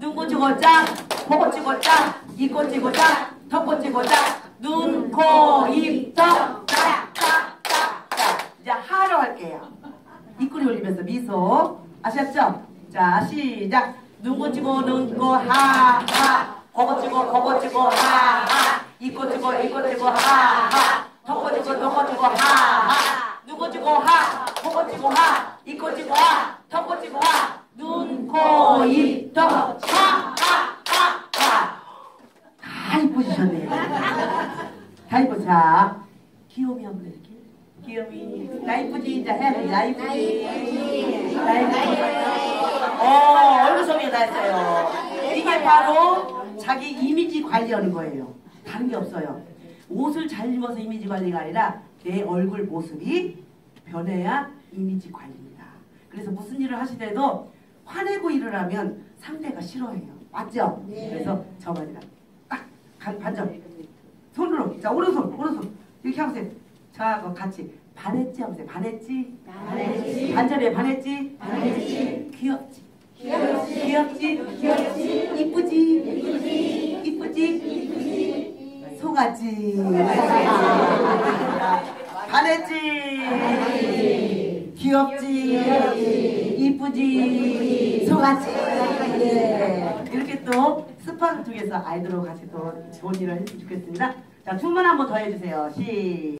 눈 꼬치고 짝, 코 꼬치고 짝, 입 꼬치고 짝, 턱 꼬치고 짝, 눈, 코, 입, 턱, 짝, 짝, 짝, 짝. 이제 하로 할게요. 입꼬리 올리면서 미소. 아셨죠? 자, 시작. 눈 꼬치고, 눈 꼬, 하, 하. 코 꼬치고, 코 꼬치고, 하, 하. 입 꼬치고, 입 꼬치고, 하, 하. 턱 꼬치고, 턱 꼬치고, 하, 하. 눈 꼬치고, 하. 코 꼬치고, 하. 입 꼬치고, 하. 턱 꼬치고, 하. 눈, 코, 입, 턱, 하, 하, 하, 하. 다 이쁘시셨네요. 다 이쁘, 자. 귀요미 한번 해줄게. 귀요미. 나 이쁘지? 이제 해야지. 나 이쁘지? 나 이쁘지? 어, 얼굴 소개 다 했어요. 이게 바로 자기 이미지 관리하는 거예요. 다른 게 없어요. 옷을 잘 입어서 이미지 관리가 아니라 내 얼굴 모습이 변해야 이미지 관리입니다. 그래서 무슨 일을 하시더라도 화내고 일을 하면 상대가 싫어해요. 맞죠? 그래서 저번이랑 딱 간- 반점. 손으로. 자, 오른손, 오른손. 이렇게 하세요. 저하고 같이. 반했지? 하세요. 반했지? 반했지. 반절에 반했지? 반했지. 귀엽지? 귀엽지. 귀엽지? 귀엽지. 이쁘지? 이쁘지. 이쁘지? 이쁘지. 속았지? 반했지? 귀엽지? 이쁘지? 속았지? 네. 이렇게 또 스파를 통해서 아이들하고 같이 또 좋은 일을 했으면 좋겠습니다. 자, 춤만 한번 더 해주세요. 시